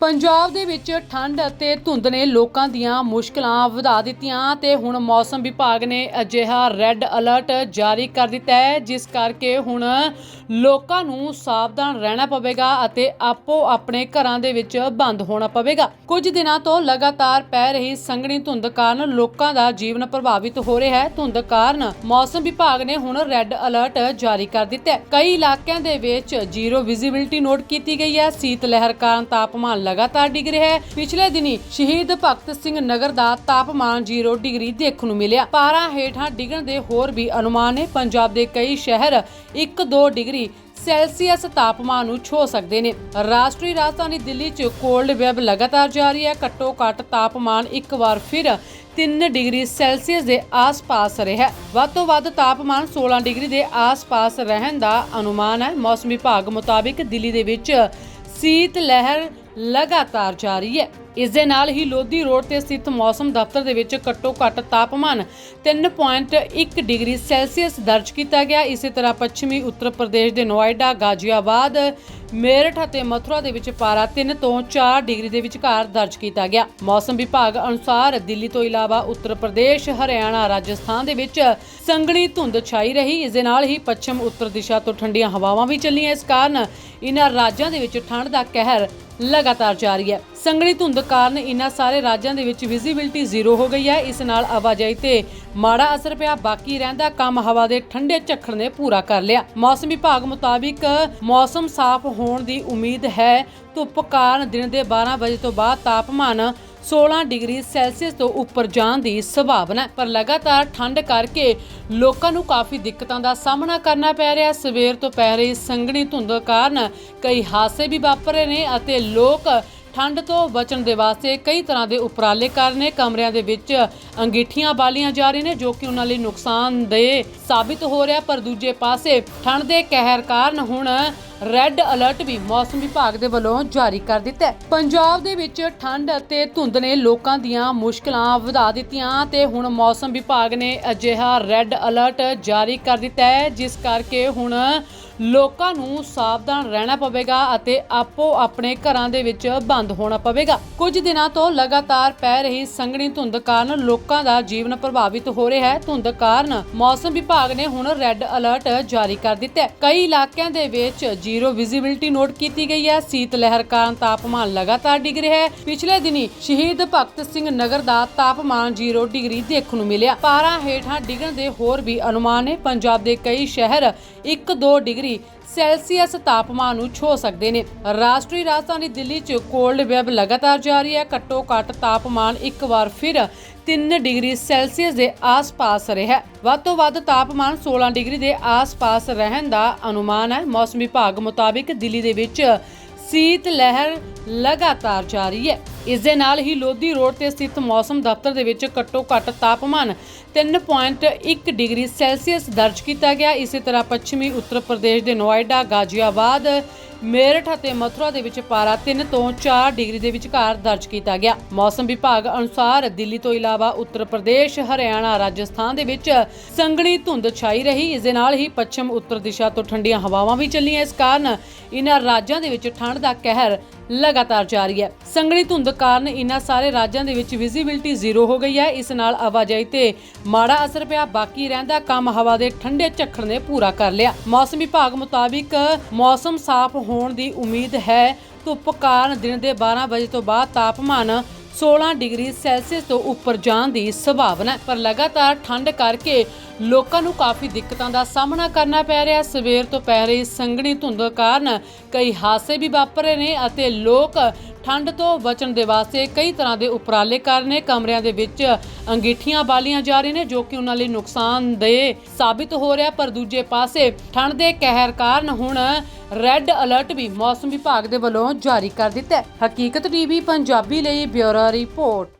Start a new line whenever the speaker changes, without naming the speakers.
ਪੰਜਾਬ ਦੇ ਵਿੱਚ ਠੰਡ ਅਤੇ ਧੁੰਦ ਨੇ ਲੋਕਾਂ ਦੀਆਂ ਮੁਸ਼ਕਲਾਂ ਵਧਾ ਦਿੱਤੀਆਂ ਤੇ ਹੁਣ ਮੌਸਮ ਵਿਭਾਗ ਨੇ ਅਜਿਹਾ ਰੈੱਡ ਅਲਰਟ ਜਾਰੀ ਕਰ ਦਿੱਤਾ ਹੈ, ਜਿਸ ਕਰਕੇ ਹੁਣ ਲੋਕਾਂ ਨੂੰ ਸਾਵਧਾਨ ਰਹਿਣਾ ਪਵੇਗਾ ਅਤੇ ਆਪੋ ਆਪਣੇ ਘਰਾਂ ਦੇ ਵਿੱਚ ਬੰਦ ਹੋਣਾ ਪਵੇਗਾ। ਕੁਝ ਦਿਨਾਂ ਤੋਂ ਲਗਾਤਾਰ ਪੈ ਰਹੀ ਸੰਘਣੀ ਧੁੰਦ ਕਾਰਨ ਲੋਕਾਂ ਦਾ ਜੀਵਨ ਪ੍ਰਭਾਵਿਤ ਹੋ ਰਿਹਾ ਹੈ। ਧੁੰਦ ਕਾਰਨ ਮੌਸਮ ਵਿਭਾਗ ਨੇ ਹੁਣ ਰੈੱਡ ਅਲਰਟ ਜਾਰੀ ਕਰ ਦਿੱਤਾ ਹੈ। ਕਈ ਇਲਾਕਿਆਂ ਦੇ ਵਿੱਚ ਜ਼ੀਰੋ ਵਿਜ਼ਿਬਿਲਟੀ ਨੋਟ ਕੀਤੀ ਗਈ ਹੈ। ਸੀਤ ਲਹਿਰ ਕਾਰਨ ਤਾਪਮਾਨ ਲਗਾਤਾਰ ਡਿੱਗ ਰਿਹਾ ਹੈ। ਪਿਛਲੇ ਦਿਨੀ ਸ਼ਹੀਦ ਭਗਤ ਸਿੰਘ ਨਗਰ ਦਾ ਤਾਪਮਾਨ 0 ਡਿਗਰੀ ਦੇਖਣ ਨੂੰ ਮਿਲਿਆ। ਪਾਰਾ ਹੇਠਾਂ ਡਿੱਗਣ ਦੇ ਹੋਰ ਵੀ ਅਨੁਮਾਨ ਨੇ, ਪੰਜਾਬ ਦੇ ਕਈ ਸ਼ਹਿਰ 1-2 ਡਿਗਰੀ ਸੈਲਸੀਅਸ ਤਾਪਮਾਨ ਨੂੰ ਛੋ ਸਕਦੇ ਨੇ। ਰਾਸ਼ਟਰੀ ਰਾਜਧਾਨੀ ਦਿੱਲੀ 'ਚ ਕੋਲਡ ਵੈਬ ਲਗਾਤਾਰ ਜਾਰੀ ਹੈ। ਘੱਟੋ ਘੱਟ ਤਾਪਮਾਨ ਇੱਕ ਵਾਰ ਫਿਰ 3 ਡਿਗਰੀ ਸੈਲਸੀਅਸ ਦੇ ਆਸ-ਪਾਸ ਰਿਹਾ ਵੱਧ ਤੋਂ ਵੱਧ ਤਾਪਮਾਨ 16 ਡਿਗਰੀ ਦੇ ਆਸ-ਪਾਸ ਰਹਿਣ ਦਾ ਅਨੁਮਾਨ ਹੈ। ਮੌਸਮ ਵਿਭਾਗ ਮੁਤਾਬਿਕ ਦਿੱਲੀ ਦੇ ਵਿੱਚ ਸੀਤ ਲਹਿਰ ਲਗਾਤਾਰ ਜਾਰੀ ਹੈ। ਇਸ ਦੇ ਨਾਲ ਹੀ ਲੋਧੀ ਰੋਡ ਤੇ ਸਥਿਤ ਮੌਸਮ ਦਫ਼ਤਰ ਦੇ ਵਿੱਚ ਘੱਟੋ ਘੱਟ ਤਾਪਮਾਨ 3.1 ਡਿਗਰੀ ਸੈਲਸੀਅਸ ਦਰਜ ਕੀਤਾ ਗਿਆ। ਇਸੇ ਤਰ੍ਹਾਂ ਪੱਛਮੀ ਉੱਤਰ ਪ੍ਰਦੇਸ਼ ਦੇ ਨੋਇਡਾ, ਗਾਜ਼ੀਆਬਾਦ, ਮੇਰਠ ਅਤੇ ਮਥੁਰਾ ਦੇ ਵਿੱਚ ਪਾਰਾ 3 ਤੋਂ 4 ਡਿਗਰੀ ਦੇ ਵਿਚਕਾਰ ਦਰਜ ਕੀਤਾ ਗਿਆ। ਮੌਸਮ ਵਿਭਾਗ ਅਨੁਸਾਰ ਦਿੱਲੀ ਤੋਂ ਇਲਾਵਾ ਉੱਤਰ ਪ੍ਰਦੇਸ਼, ਹਰਿਆਣਾ, ਰਾਜਸਥਾਨ ਦੇ ਵਿੱਚ ਸੰਘਣੀ ਧੁੰਦ ਛਾਈ ਰਹੀ। ਇਸ ਦੇ ਨਾਲ ਹੀ ਪੱਛਮ ਉੱਤਰ ਦਿਸ਼ਾ ਤੋਂ ਠੰਡੀਆਂ ਹਵਾਵਾਂ ਵੀ ਚੱਲੀਆਂ। ਇਸ ਕਾਰਨ ਇਨ੍ਹਾਂ ਰਾਜਾਂ ਦੇ ਵਿੱਚ ਠੰਡ ਦਾ ਕਹਿਰ ਲਗਾਤਾਰ ਜਾਰੀ ਹੈ। ਸੰਘਣੀ ਧੁੰਦ ਕਾਰਨ ਇਨ੍ਹਾਂ ਸਾਰੇ ਰਾਜਾਂ ਦੇ ਵਿੱਚ ਵਿਜ਼ਿਬਿਲਟੀ ਜ਼ੀਰੋ ਹੋ ਗਈ ਹੈ। ਇਸ ਨਾਲ ਆਵਾਜਾਈ ਤੇ ਮਾੜਾ ਅਸਰ ਪਿਆ। ਬਾਕੀ ਰਹਿੰਦਾ ਕੰਮ ਹਵਾ ਦੇ ਠੰਡੇ ਝੱਖੜ ਨੇ ਪੂਰਾ ਕਰ ਲਿਆ। ਮੌਸਮ ਵਿਭਾਗ ਮੁਤਾਬਿਕ ਮੌਸਮ ਸਾਫ਼ ਹੋਣ ਦੀ ਉਮੀਦ ਹੈ। ਧੁੱਪ ਕਾਰਨ ਦਿਨ ਦੇ 12 ਵਜੇ ਤੋਂ ਬਾਅਦ ਤਾਪਮਾਨ 16 ਡਿਗਰੀ ਸੈਲਸੀਅਸ ਤੋਂ ਉੱਪਰ ਜਾਣ ਦੀ ਸੰਭਾਵਨਾ ਪਰ ਲਗਾਤਾਰ ਠੰਡ ਕਰਕੇ ਲੋਕਾਂ ਨੂੰ ਕਾਫੀ ਦਿੱਕਤਾਂ ਦਾ ਸਾਹਮਣਾ ਕਰਨਾ ਪੈ ਰਿਹਾ। ਸਵੇਰ ਤੋਂ ਪੈ ਰਹੀ ਸੰਘਣੀ ਧੁੰਦ ਕਾਰਨ ਕਈ ਹਾਦਸੇ ਵੀ ਵਾਪਰੇ ਨੇ ਅਤੇ ਲੋਕ ਠੰਡ ਤੋਂ ਬਚਣ ਦੇ ਵਾਸਤੇ ਕਈ ਤਰ੍ਹਾਂ ਦੇ ਉਪਰਾਲੇ ਕਰ ਨੇ। ਕਮਰਿਆਂ ਦੇ ਵਿੱਚ ਅੰਗੀਠੀਆਂ ਬਾਲੀਆਂ ਜਾ ਰਹੀਆਂ ਨੇ, ਜੋ ਕਿ ਉਹਨਾਂ ਲਈ ਨੁਕਸਾਨਦੇਹ ਸਾਬਿਤ ਹੋ ਰਿਹਾ। ਪਰ ਦੂਜੇ ਪਾਸੇ ਠੰਡ ਦੇ ਕਹਿਰ ਕਾਰਨ ਹੁਣ ਰੈੱਡ ਅਲਰਟ ਵੀ ਮੌਸਮ ਵਿਭਾਗ ਦੇ ਵੱਲੋਂ ਜਾਰੀ ਕਰ ਦਿੱਤਾ ਹੈ। ਪੰਜਾਬ ਦੇ ਵਿੱਚ ਠੰਡ ਅਤੇ ਧੁੰਦ ਨੇ ਲੋਕਾਂ ਦੀਆਂ ਮੁਸ਼ਕਲਾਂ ਵਧਾ ਦਿੱਤੀਆਂ ਤੇ ਹੁਣ ਮੌਸਮ ਵਿਭਾਗ ਨੇ ਅਜਿਹਾ ਰੈੱਡ ਅਲਰਟ ਜਾਰੀ ਕਰ ਦਿੱਤਾ ਹੈ, ਜਿਸ ਕਰਕੇ ਹੁਣ ਲੋਕਾਂ ਨੂੰ ਸਾਵਧਾਨ ਰਹਿਣਾ ਪਵੇਗਾ ਅਤੇ ਆਪੋ ਆਪਣੇ ਘਰਾਂ ਦੇ ਵਿੱਚ ਬੰਦ ਹੋਣਾ ਪਵੇਗਾ। ਕੁਝ ਦਿਨਾਂ ਤੋਂ ਲਗਾਤਾਰ ਪੈ ਰਹੀ ਸੰਘਣੀ ਧੁੰਦ ਕਾਰਨ ਲੋਕਾਂ ਦਾ ਜੀਵਨ ਪ੍ਰਭਾਵਿਤ ਹੋ ਰਿਹਾ ਹੈ। ਧੁੰਦ ਕਾਰਨ ਮੌਸਮ ਵਿਭਾਗ ਨੇ ਹੁਣ ਰੈੱਡ ਅਲਰਟ ਜਾਰੀ ਕਰ ਦਿੱਤਾ ਹੈ। ਕਈ ਇਲਾਕਿਆਂ ਦੇ ਵਿੱਚ ਜ਼ੀਰੋ ਵਿਜ਼ਿਬਿਲਟੀ ਨੋਟ ਕੀਤੀ ਗਈ ਹੈ। ਸੀਤ ਲਹਿਰ ਕਾਰਨ ਤਾਪਮਾਨ ਲਗਾਤਾਰ ਡਿੱਗ ਰਿਹਾ ਹੈ। ਪਿਛਲੇ ਦਿਨੀ ਸ਼ਹੀਦ ਭਗਤ ਸਿੰਘ ਨਗਰ ਦਾ ਤਾਪਮਾਨ 0 ਡਿਗਰੀ ਦੇਖਣ ਨੂੰ ਮਿਲਿਆ। ਪਾਰਾ ਹੇਠਾਂ ਡਿੱਗਣ ਦੇ ਹੋਰ ਵੀ ਅਨੁਮਾਨ ਨੇ। ਪੰਜਾਬ ਦੇ ਕਈ ਸ਼ਹਿਰ 1-2 ਡਿਗਰੀ ਸੈਲਸੀਅਸ ਤਾਪਮਾਨ ਨੂੰ ਛੋ ਸਕਦੇ ਨੇ। ਰਾਸ਼ਟਰੀ ਰਾਜਧਾਨੀ ਦਿੱਲੀ 'ਚ ਕੋਲਡ ਵੈਬ ਲਗਾਤਾਰ ਜਾਰੀ ਹੈ। ਘੱਟੋ ਘੱਟ ਤਾਪਮਾਨ ਇੱਕ ਵਾਰ ਫਿਰ 3 ਡਿਗਰੀ ਸੈਲਸੀਅਸ ਦੇ ਆਸ-ਪਾਸ ਰਿਹਾ ਵੱਧ ਤੋਂ ਵੱਧ ਤਾਪਮਾਨ 16 ਡਿਗਰੀ ਦੇ ਆਸ-ਪਾਸ ਰਹਿਣ ਦਾ ਅਨੁਮਾਨ ਹੈ। ਮੌਸਮ ਵਿਭਾਗ ਮੁਤਾਬਿਕ ਦਿੱਲੀ ਦੇ ਵਿੱਚ ਸੀਤ ਲਹਿਰ ਲਗਾਤਾਰ ਜਾਰੀ ਹੈ। ਇਸ ਦੇ ਨਾਲ ਹੀ ਲੋਧੀ ਰੋਡ ਤੇ ਸਥਿਤ ਮੌਸਮ ਦਫ਼ਤਰ ਦੇ ਵਿੱਚ ਘੱਟੋ ਘੱਟ ਤਾਪਮਾਨ 3.1 ਡਿਗਰੀ ਸੈਲਸੀਅਸ ਦਰਜ ਕੀਤਾ ਗਿਆ। ਇਸੇ ਤਰ੍ਹਾਂ ਪੱਛਮੀ ਉੱਤਰ ਪ੍ਰਦੇਸ਼ ਦੇ ਨੋਇਡਾ, ਗਾਜ਼ੀਆਬਾਦ, ਮੇਰਠ ਅਤੇ ਮਥੁਰਾ ਦੇ ਵਿੱਚ ਪਾਰਾ 3 ਤੋਂ 4 ਡਿਗਰੀ ਦੇ ਵਿਚਕਾਰ ਦਰਜ ਕੀਤਾ ਗਿਆ। ਮੌਸਮ ਵਿਭਾਗ ਅਨੁਸਾਰ ਦਿੱਲੀ ਤੋਂ ਇਲਾਵਾ ਉੱਤਰ ਪ੍ਰਦੇਸ਼, ਹਰਿਆਣਾ, ਰਾਜਸਥਾਨ ਦੇ ਵਿੱਚ ਸੰਘਣੀ ਧੁੰਦ ਛਾਈ ਰਹੀ। ਇਸ ਦੇ ਨਾਲ ਹੀ ਪੱਛਮ ਉੱਤਰ ਦਿਸ਼ਾ ਤੋਂ ਠੰਡੀਆਂ ਹਵਾਵਾਂ ਵੀ ਚੱਲੀਆਂ। ਇਸ ਕਾਰਨ ਇਨ੍ਹਾਂ ਰਾਜਾਂ ਦੇ ਵਿੱਚ ਠੰਡ ਦਾ ਕਹਿਰ ਲਗਾਤਾਰ ਜਾਰੀ ਹੈ। ਸੰਘਣੀ ਧੁੰਦ ਕਾਰਨ ਇਨ੍ਹਾਂ ਸਾਰੇ ਰਾਜਾਂ ਦੇ ਵਿੱਚ ਵਿਜ਼ਿਬਿਲਟੀ ਜ਼ੀਰੋ ਹੋ ਗਈ ਹੈ। ਇਸ ਨਾਲ ਆਵਾਜਾਈ ਤੇ ਮਾੜਾ ਅਸਰ ਪਿਆ। ਬਾਕੀ ਰਹਿੰਦਾ ਕੰਮ ਹਵਾ ਦੇ ਠੰਡੇ ਝੱਖੜ ਨੇ ਪੂਰਾ ਕਰ ਲਿਆ। ਮੌਸਮ ਵਿਭਾਗ ਮੁਤਾਬਿਕ ਮੌਸਮ ਸਾਫ਼ ਹੋਣ ਦੀ ਉਮੀਦ ਹੈ। ਧੁੱਪ ਕਾਰਨ ਦਿਨ ਦੇ 12 ਵਜੇ ਤੋਂ ਬਾਅਦ ਤਾਪਮਾਨ 16 ਡਿਗਰੀ ਸੈਲਸੀਅਸ ਤੋਂ ਉੱਪਰ ਜਾਣ ਦੀ ਸੰਭਾਵਨਾ ਹੈ। ਪਰ ਲਗਾਤਾਰ ਠੰਡ ਕਰਕੇ ਲੋਕਾਂ ਨੂੰ ਕਾਫੀ ਦਿੱਕਤਾਂ ਦਾ ਸਾਹਮਣਾ ਕਰਨਾ ਪੈ ਰਿਹਾ। ਸਵੇਰ ਤੋਂ ਪੈ ਰਹੀ ਸੰਘਣੀ ਧੁੰਦ ਕਾਰਨ ਕਈ ਹਾਦਸੇ ਵੀ ਵਾਪਰੇ ਨੇ ਅਤੇ ਲੋਕ ਠੰਡ ਤੋਂ ਬਚਣ ਦੇ ਵਾਸਤੇ ਕਈ ਤਰ੍ਹਾਂ ਦੇ ਉਪਰਾਲੇ ਕਰ ਰਹੇ ਕਮਰਿਆਂ ਦੇ ਵਿੱਚ ਅੰਗੀਠੀਆਂ ਬਾਲੀਆਂ ਜਾ ਰਹੀਆਂ ਨੇ, ਜੋ ਕਿ ਉਹਨਾਂ ਲਈ ਨੁਕਸਾਨਦੇਹ ਸਾਬਿਤ ਹੋ ਰਿਹਾ। ਪਰ ਦੂਜੇ ਪਾਸੇ ਠੰਡ ਦੇ ਕਹਿਰ ਕਾਰਨ ਹੁਣ ਰੈੱਡ ਅਲਰਟ ਵੀ ਮੌਸਮ ਵਿਭਾਗ ਦੇ ਵੱਲੋਂ ਜਾਰੀ ਕਰ ਦਿੱਤਾ ਹੈ। ਹਕੀਕਤ ਟੀਵੀ, ਪੰਜਾਬੀ ਲਈ ਬਿਊਰੋ ਰਿਪੋਰਟ।